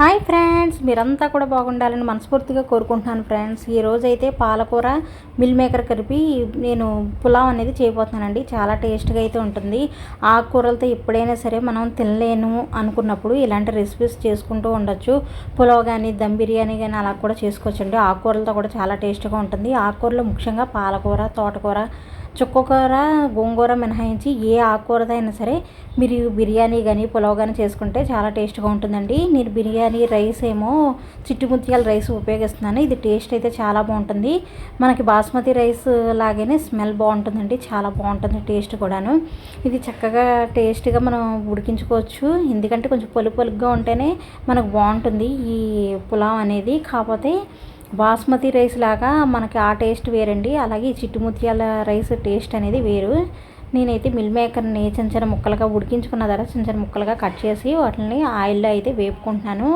Hi friends మీరంతా కూడా బాగుండాలని మనస్ఫూర్తిగా కోరుకుంటున్నాను ఫ్రెండ్స్. ఈ రోజైతే పాలకూర మిల్ మేకర్ కలిపి నేను పులావ్ అనేది చేయబోతున్నానండి. చాలా టేస్ట్గా అయితే ఉంటుంది. ఆకుకూరలతో ఎప్పుడైనా సరే మనం తినలేను అనుకున్నప్పుడు ఇలాంటి రెసిపీస్ చేసుకుంటూ ఉండొచ్చు. పులావ్ కానీ దమ్ బిర్యానీ కానీ అలా కూడా చేసుకోవచ్చండి. ఆకుకూరలతో కూడా చాలా టేస్ట్గా ఉంటుంది. ఆకుకూరలో ముఖ్యంగా పాలకూర తోటకూర చుక్కకూర గోంగూర మినహాయించి ఏ ఆకుకూరదైనా సరే మీరు బిర్యానీ కానీ పులావ్ కానీ చేసుకుంటే చాలా టేస్ట్గా ఉంటుందండి. నేను బిర్యానీ రైస్ ఏమో చిట్టుముత్యాల రైస్ ఉపయోగిస్తున్నాను. ఇది టేస్ట్ అయితే చాలా బాగుంటుంది. మనకి బాస్మతి రైస్ లాగానే స్మెల్ బాగుంటుందండి. చాలా బాగుంటుంది టేస్ట్ కూడాను. ఇది చక్కగా టేస్ట్గా మనం ఉడికించుకోవచ్చు. ఎందుకంటే కొంచెం పలుపు పొలుగ్గా ఉంటేనే మనకు బాగుంటుంది ఈ పులావ్ అనేది. కాకపోతే బాస్మతి రైస్ లాగా మనకి ఆ టేస్ట్ వేరండి. అలాగే చిట్టుముత్యాల రైస్ టేస్ట్ అనేది వేరు. నేనైతే మిల్ మేకర్ని చిన్న చిన్న ముక్కలుగా ఉడికించుకున్న తర్వాత చిన్న చిన్న ముక్కలుగా కట్ చేసి వాటిని ఆయిల్లో అయితే వేపుకుంటున్నాను.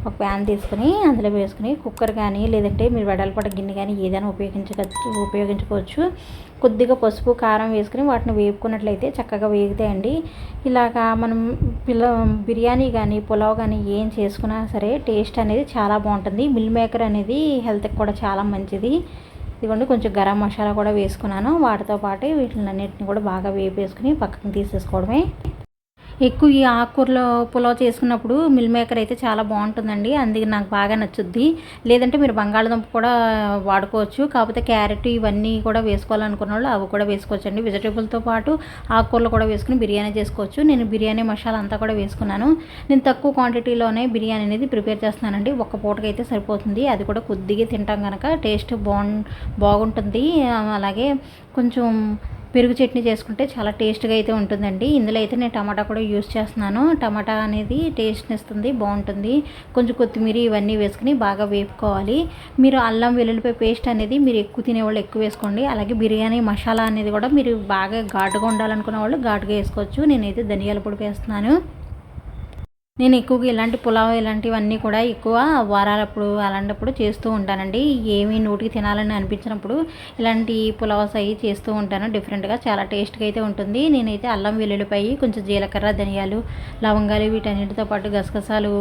ఒక ప్యాన్ తీసుకుని అందులో వేసుకుని కుక్కర్ కానీ లేదంటే మీరు వెడల్పడ గిన్నె కానీ ఏదైనా ఉపయోగించవచ్చు ఉపయోగించుకోవచ్చు. కొద్దిగా పసుపు కారం వేసుకుని వాటిని వేపుకున్నట్లయితే చక్కగా వేగుతాయండి. ఇలాగా మనం పిల్ల బిర్యానీ కానీ పులావ్ కానీ ఏం చేసుకున్నా సరే టేస్ట్ అనేది చాలా బాగుంటుంది. మిల్ మేకర్ అనేది హెల్త్కి కూడా చాలా మంచిది. ఇదిగోండి కొంచెం గరం మసాలా కూడా వేసుకున్నాను. వాటితో పాటు వీటిని అన్నిటిని కూడా బాగా వేపేసుకుని పక్కన తీసేసుకోవడమే. ఎక్కువ ఈ ఆకుకూరలో పులావ్ చేసుకున్నప్పుడు మిల్ మేకర్ అయితే చాలా బాగుంటుందండి. అందుకే నాకు బాగా నచ్చుద్ది. లేదంటే మీరు బంగాళదుంప కూడా వాడుకోవచ్చు. కాకపోతే క్యారెట్ ఇవన్నీ కూడా వేసుకోవాలనుకున్న వాళ్ళు అవి కూడా వేసుకోవచ్చు అండి వెజిటేబుల్తో పాటు ఆకుకూరలు కూడా వేసుకుని బిర్యానీ చేసుకోవచ్చు. నేను బిర్యానీ మసాలా అంతా కూడా వేసుకున్నాను. నేను తక్కువ క్వాంటిటీలోనే బిర్యానీ అనేది ప్రిపేర్ చేస్తున్నానండి. ఒక్క పూటకి అయితే సరిపోతుంది. అది కూడా కొద్దిగా తింటాం కనుక టేస్ట్ బాగు బాగుంటుంది. అలాగే కొంచెం పెరుగు చట్నీ చేసుకుంటే చాలా టేస్ట్గా అయితే ఉంటుందండి. ఇందులో అయితే నేను టమాటా కూడా యూస్ చేస్తున్నాను. టమాటా అనేది టేస్ట్ని ఇస్తుంది బాగుంటుంది. కొంచెం కొత్తిమీర ఇవన్నీ వేసుకుని బాగా వేపుకోవాలి. మీరు అల్లం వెల్లుల్లిపాయ పేస్ట్ అనేది మీరు ఎక్కువ తినేవాళ్ళు ఎక్కువ వేసుకోండి. అలాగే బిర్యానీ మసాలా అనేది కూడా మీరు బాగా ఘాటుగా ఉండాలనుకునే వాళ్ళు ఘాటుగా వేసుకోవచ్చు. నేనైతే ధనియాల పొడి వేస్తున్నాను. నేను ఎక్కువగా ఇలాంటి పులావ్ ఇలాంటివన్నీ కూడా ఎక్కువ వారాలప్పుడు అలాంటప్పుడు చేస్తూ ఉంటానండి. ఏమీ నోటికి తినాలని అనిపించినప్పుడు ఇలాంటి పులావ్స్ అవి చేస్తూ ఉంటాను. డిఫరెంట్గా చాలా టేస్ట్గా అయితే ఉంటుంది. నేనైతే అల్లం వెల్లుల్లిపాయి కొంచెం జీలకర్ర ధనియాలు లవంగాలు వీటన్నిటితో పాటు గసగసాలు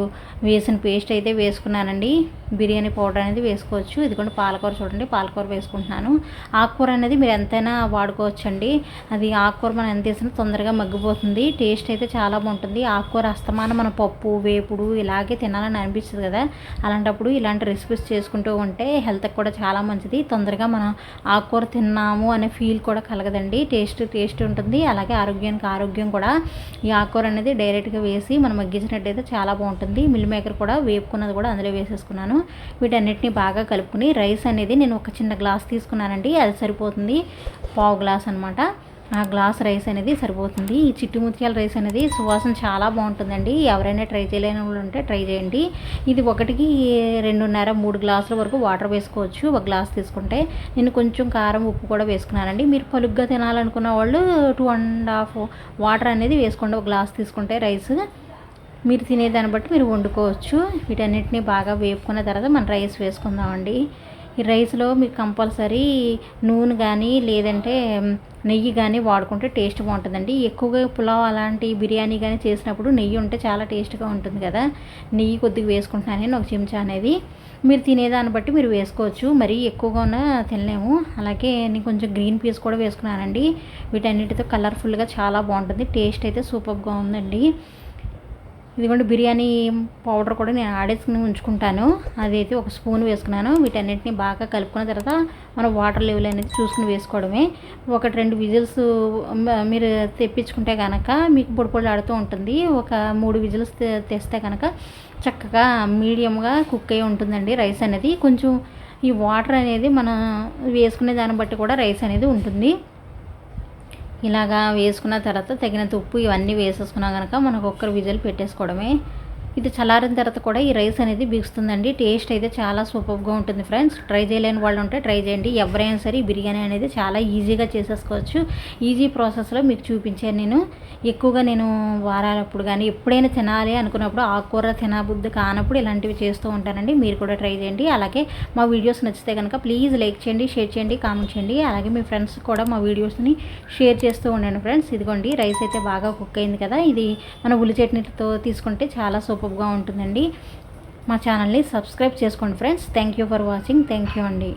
వేసిన పేస్ట్ అయితే వేసుకున్నానండి. బిర్యానీ పౌడర్ అనేది వేసుకోవచ్చు. ఇదిగోండి పాలకూర చూడండి పాలకూర వేసుకుంటున్నాను. ఆకుకూర అనేది మీరు ఎంతైనా వాడుకోవచ్చండి. అది ఆకుకూర మనం ఎంత వేసినా తొందరగా మగ్గిపోతుంది. టేస్ట్ అయితే చాలా బాగుంటుంది. ఆకుకూర అస్తమానం మనం పప్పు వేపుడు ఇలాగే తినాలని అనిపిస్తుంది కదా. అలాంటప్పుడు ఇలాంటి రెసిపీస్ చేసుకుంటూ ఉంటే హెల్త్కి కూడా చాలా మంచిది. తొందరగా మనం ఆకుకూర తిన్నాము అనే ఫీల్ కూడా కలగదండి. టేస్ట్ టేస్ట్ ఉంటుంది. అలాగే ఆరోగ్యానికి ఆరోగ్యం కూడా. ఈ ఆకుకూర అనేది డైరెక్ట్గా వేసి మనం మగ్గించినట్టయితే చాలా బాగుంటుంది. మిల్ మేకర్ కూడా వేపుకున్నది కూడా అందులో వేసేసుకున్నాను. వీటన్నిటిని బాగా కలుపుకుని రైస్ అనేది నేను ఒక చిన్న గ్లాస్ తీసుకున్నానండి. అది సరిపోతుంది. పావు గ్లాస్ అనమాట ఆ గ్లాస్ రైస్ అనేది సరిపోతుంది. ఈ చిట్టు ముత్యాల రైస్ అనేది సువాసన చాలా బాగుంటుందండి. ఎవరైనా ట్రై చేయలేని వాళ్ళు ఉంటే ట్రై చేయండి. ఇది ఒకటికి రెండున్నర మూడు గ్లాసుల వరకు వాటర్ వేసుకోవచ్చు. ఒక గ్లాస్ తీసుకుంటే నేను కొంచెం కారం ఉప్పు కూడా వేసుకున్నానండి. మీరు పలుగ్గా తినాలనుకున్న వాళ్ళు టూ అండ్ హాఫ్ వాటర్ అనేది వేసుకోండి. ఒక గ్లాస్ తీసుకుంటే రైస్ మీరు తినేదాన్ని బట్టి మీరు వండుకోవచ్చు. వీటన్నిటిని బాగా వేపుకున్న తర్వాత మనం రైస్ వేసుకుందామండి. ఈ రైస్లో మీకు కంపల్సరీ నూనె కానీ లేదంటే నెయ్యి కానీ వాడుకుంటే టేస్ట్ బాగుంటుందండి. ఎక్కువగా పులావ్ అలాంటి బిర్యానీ కానీ చేసినప్పుడు నెయ్యి ఉంటే చాలా టేస్ట్గా ఉంటుంది కదా. నెయ్యి కొద్దిగా వేసుకుంటున్నాను నేను ఒక చెంచా అనేది. మీరు తినేదాన్ని బట్టి మీరు వేసుకోవచ్చు. మరీ ఎక్కువగా తినలేము. అలాగే నేను కొంచెం గ్రీన్ పీస్ కూడా వేసుకున్నానండి. వీటన్నిటితో కలర్ఫుల్గా చాలా బాగుంటుంది. టేస్ట్ అయితే సూపర్గా ఉందండి. ఇదిగోండి బిర్యానీ పౌడర్ కూడా నేను ఆడేసుకుని ఉంచుకుంటాను. అదైతే ఒక స్పూన్ వేసుకున్నాను. వీటన్నిటిని బాగా కలుపుకున్న తర్వాత మనం వాటర్ లెవెల్ అనేది చూసుకుని వేసుకోవడమే. ఒకటి రెండు విజిల్స్ మీరు తెప్పించుకుంటే కనుక మీకు పొడి పొడి ఆడుతూ ఉంటుంది. ఒక మూడు విజిల్స్ తెస్తే కనుక చక్కగా మీడియంగా కుక్ అయి ఉంటుందండి రైస్ అనేది. కొంచెం ఈ వాటర్ అనేది మనం వేసుకునే దాన్ని బట్టి కూడా రైస్ అనేది ఉంటుంది. ఇలాగా వేసుకున్న తర్వాత తగినంత ఉప్పు ఇవన్నీ వేసేసుకున్నా కనుక మనకు ఒక్కరు విజిల్ పెట్టేసుకోవడమే ఇది చల్లారిన తర్వాత కూడా ఈ రైస్ అనేది బిగుస్తుందండి. టేస్ట్ అయితే చాలా సూపర్గా ఉంటుంది ఫ్రెండ్స్. ట్రై చేయలేని వాళ్ళు ఉంటే ట్రై చేయండి. ఎవరైనా సరే బిర్యానీ అనేది చాలా ఈజీగా చేసేసుకోవచ్చు. ఈజీ ప్రాసెస్లో మీకు చూపించాను నేను. ఎక్కువగా నేను వారాలప్పుడు కానీ ఎప్పుడైనా తినాలి అనుకున్నప్పుడు ఆకుకూర తినబుద్ధి కానప్పుడు ఇలాంటివి చేస్తూ ఉంటానండి. మీరు కూడా ట్రై చేయండి. అలాగే మా వీడియోస్ నచ్చితే కనుక ప్లీజ్ లైక్ చేయండి షేర్ చేయండి కామెంట్ చేయండి. అలాగే మీ ఫ్రెండ్స్ కూడా మా వీడియోస్ని షేర్ చేస్తూ ఉండండి ఫ్రెండ్స్. ఇదిగోండి రైస్ అయితే బాగా కుక్ అయింది కదా. ఇది మన ఉల్లి చట్నీతో తీసుకుంటే చాలా సూపర్ సూపర్గా ఉంటుందండి. మా ఛానల్ని సబ్స్క్రైబ్ చేసుకోండి friends. Thank you for watching. Thank you అండి.